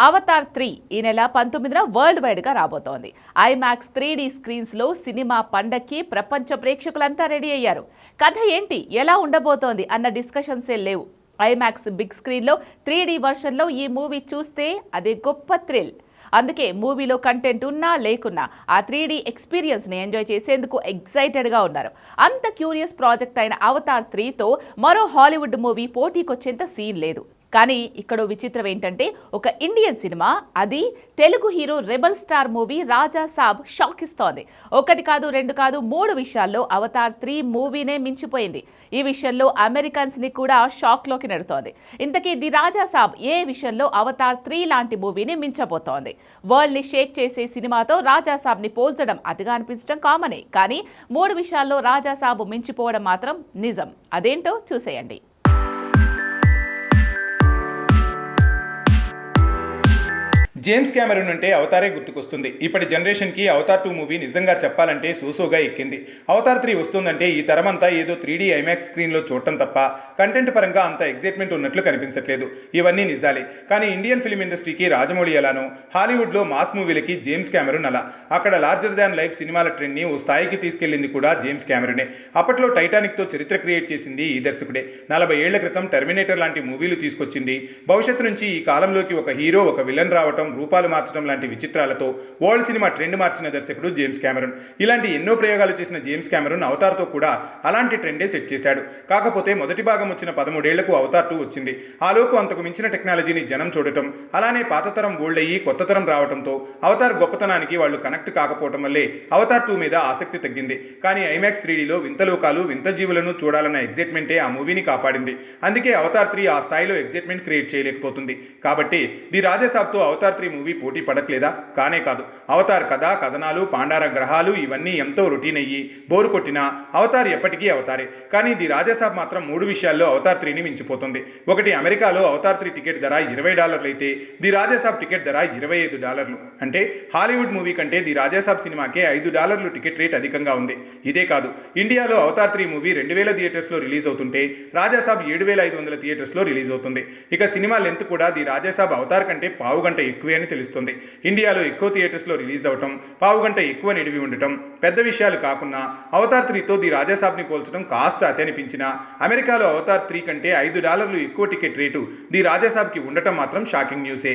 Avatar three ఈ నెల పంతొమ్మిదిన వరల్డ్ వైడ్గా రాబోతోంది. ఐమాక్స్ త్రీ డీ స్క్రీన్స్లో సినిమా పండక్కి ప్రపంచ ప్రేక్షకులంతా రెడీ అయ్యారు. కథ ఏంటి? ఎలా ఉండబోతోంది? అన్న డిస్కషన్సే లేవు. ఐమాక్స్ బిగ్ స్క్రీన్లో త్రీ డీ వర్షన్లో ఈ మూవీ చూస్తే అది గొప్ప థ్రిల్. అందుకే మూవీలో కంటెంట్ ఉన్నా లేకున్నా ఆ త్రీ డీ ఎక్స్పీరియన్స్ని ఎంజాయ్ చేసేందుకు ఎగ్జైటెడ్గా ఉన్నారు. అంత క్యూరియస్ ప్రాజెక్ట్ అయిన అవతార్ త్రీతో మరో హాలీవుడ్ మూవీ పోటీకొచ్చేంత సీన్ లేదు. కానీ ఇక్కడ విచిత్రం ఏంటంటే ఒక ఇండియన్ సినిమా అది Telugu hero rebel star movie Raja Saab shock ఇస్తోంది ఒకటి కాదు రెండు కాదు మూడు విషయాల్లో అవతార్ త్రీ మూవీనే మించిపోయింది. ఈ విషయంలో అమెరికన్స్ని కూడా షాక్లోకి నెడుతోంది. ఇంతకీ ది రాజా సాబ్ ఏ విషయంలో అవతార్ త్రీ లాంటి మూవీని మించబోతోంది? వరల్డ్ని షేక్ చేసే సినిమాతో రాజా సాబ్ని పోల్చడం అతిగా అనిపించడం కామనే. కానీ మూడు విషయాల్లో రాజా సాబ్ మించిపోవడం మాత్రం నిజం. అదేంటో చూసేయండి. జేమ్స్ కెమెరూన్ ఉంటే అవతారే గుర్తుకొస్తుంది. ఇప్పటి జనరేషన్కి అవతార్ టూ మూవీ నిజంగా చెప్పాలంటే సోసోగా ఎక్కింది. అవతార్ త్రీ వస్తుందంటే ఈ తరమంతా ఏదో త్రీ డీ ఐమాక్స్ స్క్రీన్లో చూడటం తప్ప కంటెంట్ పరంగా అంత ఎగ్జైట్మెంట్ ఉన్నట్లు కనిపించట్లేదు. ఇవన్నీ నిజాలే. కానీ ఇండియన్ ఫిల్మ్ ఇండస్ట్రీకి రాజమౌళి ఎలానో హాలీవుడ్లో మాస్ మూవీలకి జేమ్స్ కెమెరూన్ అలా. అక్కడ లార్జర్ దాన్ లైఫ్ సినిమాల ట్రెండ్ని ఓ స్థాయికి తీసుకెళ్ళింది కూడా జేమ్స్ కెమెరూనే అప్పట్లో టైటానిక్తో చరిత్ర క్రియేట్ చేసింది ఈ దర్శకుడే. నలభై ఏళ్ళ క్రితం టెర్మినేటర్ లాంటి మూవీలు తీసుకొచ్చింది. భవిష్యత్తు నుంచి ఈ కాలంలోకి ఒక హీరో ఒక విలన్ రావటం రూపాలు మార్చడం లాంటి విచిత్రాలతో వరల్డ్ సినిమా ట్రెండ్ మార్చిన దర్శకుడు జేమ్స్ కెమెరన్ ఇలాంటి ఎన్నో ప్రయోగాలు చేసిన జేమ్స్ కెమెరూన్ అవతార్తో కూడా అలాంటి ట్రెండే సెట్ చేశాడు. కాకపోతే మొదటి భాగం వచ్చిన పదమూడేళ్ళకు అవతార్ టూ వచ్చింది. ఆలోపు అంతకు మించిన టెక్నాలజీని జనం చూడటం అలానే పాత తరం ఓల్డ్ అయ్యి కొత్త తరం రావడంతో అవతార్ గొప్పతనానికి వాళ్ళు కనెక్ట్ కాకపోవటం వల్లే అవతార్ టూ మీద ఆసక్తి తగ్గింది. కానీ ఐమాక్స్ త్రీడీలో వింత లోకాలు వింత జీవులను చూడాలన్న ఎగ్జైట్మెంటే ఆ మూవీని కాపాడింది. అందుకే అవతార్ త్రీ ఆ స్థాయిలో ఎగ్జైట్మెంట్ క్రియేట్ చేయలేకపోతుంది. కాబట్టి ది రాజసాబ్తో అవతార్ త్రీ మూవీ పోటీ పడట్లేదా? కానే కాదు. అవతార్ కథ కథనాలు పాండార గ్రహాలు ఇవన్నీ ఎంతో రొటీన్ అయ్యి బోరు కొట్టినా అవతార్ ఎప్పటికీ అవతారే. కానీ ది రాజాసాబ్ మాత్రం మూడు విషయాల్లో అవతార్ త్రీని మించిపోతుంది. ఒకటి అమెరికాలో అవతార్ త్రీ టికెట్ ధర ఇరవై డాలర్లు అయితే ది రాజాసాబ్ టికెట్ ధర ఇరవై ఐదు డాలర్లు. అంటే హాలీవుడ్ మూవీ కంటే ది రాజాసాబ్ సినిమాకే ఐదు డాలర్లు టికెట్ రేట్ అధికంగా ఉంది. ఇదే కాదు ఇండియాలో అవతార్ త్రీ మూవీ రెండు వేల థియేటర్స్లో రిలీజ్ అవుతుంటే రాజాసాబ్ ఏడు వేల ఐదు వందల థియేటర్స్లో రిలీజ్ అవుతుంది. ఇక సినిమా లెంత్ కూడా ది రాజాసాబ్ అవతార్ కంటే పావు గంట ఎక్కువ అని తెలుస్తుంది. ఇండియాలో ఎక్కువ థియేటర్స్లో రిలీజ్ అవటం పావు గంట ఎక్కువ నిడివి ఉండటం పెద్ద విషయాలు కాకున్నా అవతార్ త్రీతో ది రాజాసాబ్ని పోల్చడం కాస్త అతనిపించినా అమెరికాలో అవతార్ త్రీ కంటే ఐదు డాలర్లు ఎక్కువ టికెట్ రేటు ది రాజాసాబ్కి ఉండటం మాత్రం షాకింగ్ న్యూసే.